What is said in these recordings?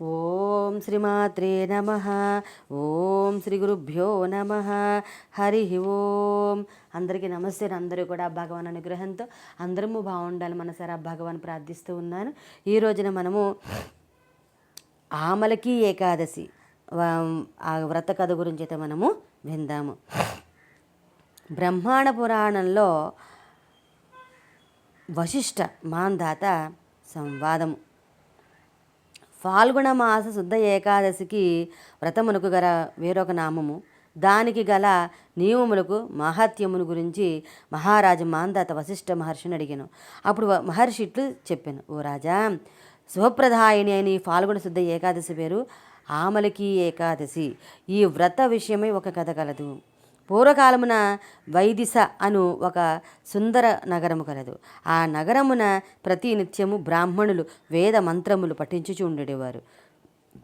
ఓం శ్రీమాత్రే నమ. ఓం శ్రీ గురుభ్యో నమ. హరి ఓం. అందరికీ నమస్తే. అందరూ కూడా భగవాన్ అనుగ్రహంతో అందరము బాగుండాలి మనసారా భగవాన్ ప్రార్థిస్తూ ఉన్నాను. ఈ రోజున మనము ఆమలకి ఏకాదశి. ఆ వ్రత కథ గురించి అయితే మనము విందాము. బ్రహ్మాండ పురాణంలో వశిష్ఠ మాందాత సంవాదము. ఫాల్గుణ మాస శుద్ధ ఏకాదశికి వ్రతమునకు గల వేరొక నామము. దానికి గల నియమములకు మహాత్యమును గురించి మహారాజు మాందాత వశిష్ఠ మహర్షిని అడిగాను. అప్పుడు మహర్షి ఇట్లు చెప్పాను. ఓ రాజా శుభప్రదాయిని అయిన ఈ ఫాల్గుణ శుద్ధ ఏకాదశి పేరు ఆమలకి ఏకాదశి. ఈ వ్రత విషయమై ఒక కథ కలదు. పూర్వకాలమున వైదిశ అను ఒక సుందర నగరము కలదు. ఆ నగరమున ప్రతి నిత్యము బ్రాహ్మణులు వేద మంత్రములు పఠించుచు ఉండేవారు.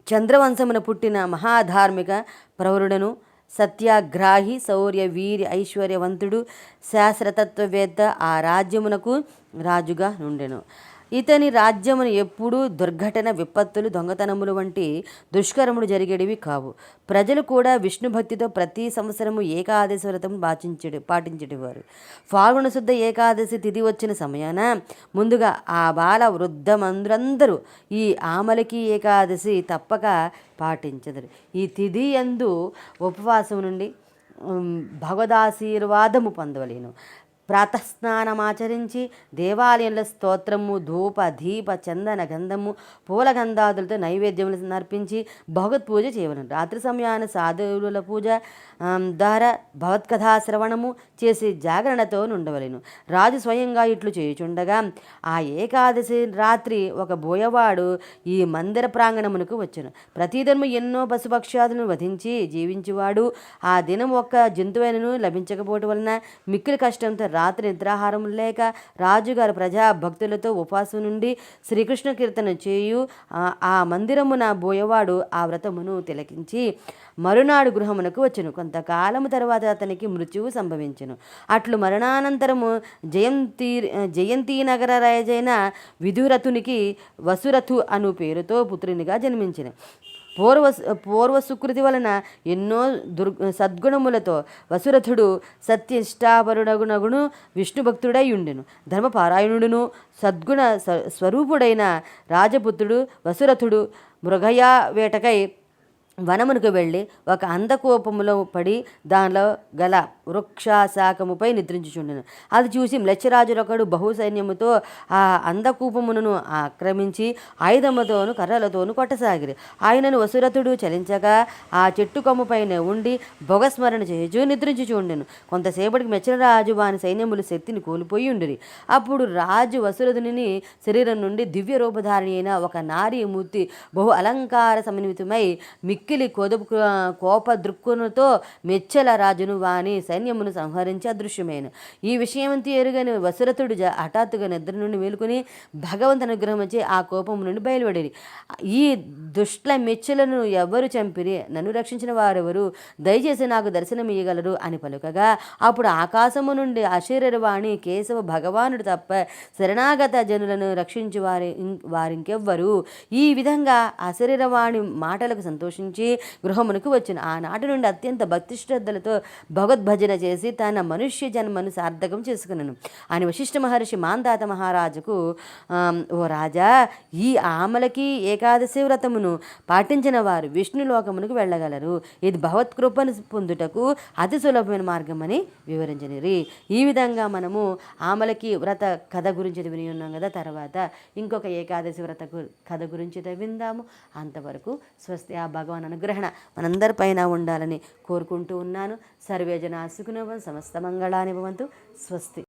చంద్రవంశమున పుట్టిన మహాధార్మిక ప్రవరుడను సత్యాగ్రాహి శౌర్య వీరి ఐశ్వర్యవంతుడు శాస్త్రతత్వవేత్త ఆ రాజ్యమునకు రాజుగా నుండెను. ఇతని రాజ్యమును ఎప్పుడూ దుర్ఘటన విపత్తులు దొంగతనములు వంటి దుష్కరములు జరిగేవి కావు. ప్రజలు కూడా విష్ణు భక్తితో ప్రతి సంవత్సరము ఏకాదశి వ్రతం పాటించడు పాటించేటివారు ఫాల్గుణ శుద్ధ ఏకాదశి తిథి వచ్చిన సమయాన ముందుగా ఆ బాల వృద్ధమందరందరూ ఈ ఆమలకి ఏకాదశి తప్పక పాటించదరు. ఈ తిథి ఎందు ఉపవాసం నుండి ఉమ్, భగవదాశీర్వాదము పొందవలేను. ప్రాతస్నానమాచరించి దేవాలయంలో స్తోత్రము ధూప దీప చందన గంధము పూల గంధాదులతో నైవేద్యములు అర్పించి భగవత్ పూజ చేయవలను. రాత్రి సమయాన సాధువుల పూజ ద్వారా భగవత్కథా శ్రవణము చేసి జాగరణతో నుండవలెను. రాజు స్వయంగా ఇట్లు చేయుచుండగా ఆ ఏకాదశి రాత్రి ఒక బోయవాడు ఈ మందిర ప్రాంగణమునకు వచ్చెను. ప్రతిదినము ఎన్నో పశుపక్షాదులను వధించి జీవించేవాడు. ఆ దినం ఒక్క జంతువైనను లభించకపోవటం వలన మిక్కిలి కష్టంతో రాత్రి నిద్రాహారం లేక రాజుగారు ప్రజా భక్తులతో ఉపవాసం నుండి శ్రీకృష్ణ కీర్తన చేయు ఆ- మందిరమున బోయవాడు ఆ వ్రతమును తిలకించి మరునాడు గృహమునకు వచ్చును. కొంతకాలము తర్వాత అతనికి మృత్యువు సంభవించును. అట్లు మరణానంతరము జయంతి జయంతి నగర రాజైన విధురథునికి వసురథు అను పేరుతో పుత్రునిగా జన్మించిన. పూర్వ పూర్వ సుకృతి వలన ఎన్నో దుర్ సద్గుణములతో వసురథుడు సత్యనిష్టాపరుడగునగును విష్ణు భక్తుడై ఉండెను ధర్మపారాయణుడును సద్గుణ స్వరూపుడైన రాజపుత్రుడు వసురథుడు మృగయా వేటకై వనమునకు వెళ్ళి ఒక అంధకూపములో పడి దానిలో గల వృక్షాశాఖముపై నిద్రించుచుండెను. అది చూసి మ్లెచ్చరాజులొకడు బహు సైన్యముతో ఆ అంధకూపమును ఆక్రమించి ఆయుధముతోను కర్రలతోను కొట్టసాగిరి. ఆయనను వసురథుడు చలించగా ఆ చెట్టు కొమ్మపైన ఉండి భొగస్మరణ చేయుచు నిద్రించుచుండెను. కొంతసేపటికి మెచ్చరాజు వాని సైన్యములు శక్తిని కోల్పోయి ఉండిరి. అప్పుడు రాజు వసురథుని శరీరం నుండి దివ్య రూపధారిణి అయిన ఒక నారీ మూర్తి బహు అలంకార సమన్వితమై మిక్ మిక్కిలి కోదపు కోప దృక్కునుతో మెచ్చల రాజును వాని సైన్యమును సంహరించి అదృశ్యమైన. ఈ విషయమంతి ఎరుగని వసురథుడు జ- హఠాత్తుగా నిద్ర నుండి మేలుకొని భగవంతు అనుగ్రహం వచ్చి ఆ కోపం నుండి బయలుపడేది ఈ దుష్ట్ల మెచ్చులను ఎవరు చంపిరి నన్ను రక్షించిన వారెవరు దయచేసి నాకు దర్శనం అని పలుకగా అప్పుడు ఆకాశము నుండి అశరీరవాణి కేశవ భగవానుడు తప్ప శరణాగత జనులను రక్షించి వారి వారింకెవ్వరు. ఈ విధంగా అశరీరవాణి మాటలకు సంతోషించి గృహమునకు వచ్చిన. ఆనాటి నుండి అత్యంత భక్తి శ్రద్ధలతో భగవద్భజన చేసి తన మనుష్య జన్మను సార్థకం చేసుకున్నాను అని వశిష్ఠ మహర్షి మాందాత మహారాజుకు ఓ రాజా ఈ ఆమలకి ఏకాదశి వ్రతమును పాటించిన వారు విష్ణులోకమునకు వెళ్ళగలరు. ఇది భగవత్కృపను పొందుటకు అతి సులభమైన మార్గం అని వివరించనిరి. ఈ విధంగా మనము ఆమలకి వ్రత కథ గురించి విని ఉన్నాం కదా తర్వాత ఇంకొక ఏకాదశి వ్రత కథ గురించి అయితే విందాము. అంతవరకు స్వస్తి. ఆ భగవాన్ అనుగ్రహణ మనందరిపైన ఉండాలని కోరుకుంటూ ఉన్నాను. సర్వేజన సుఖనుభవం సమస్త మంగళాని భవంతు. స్వస్తి.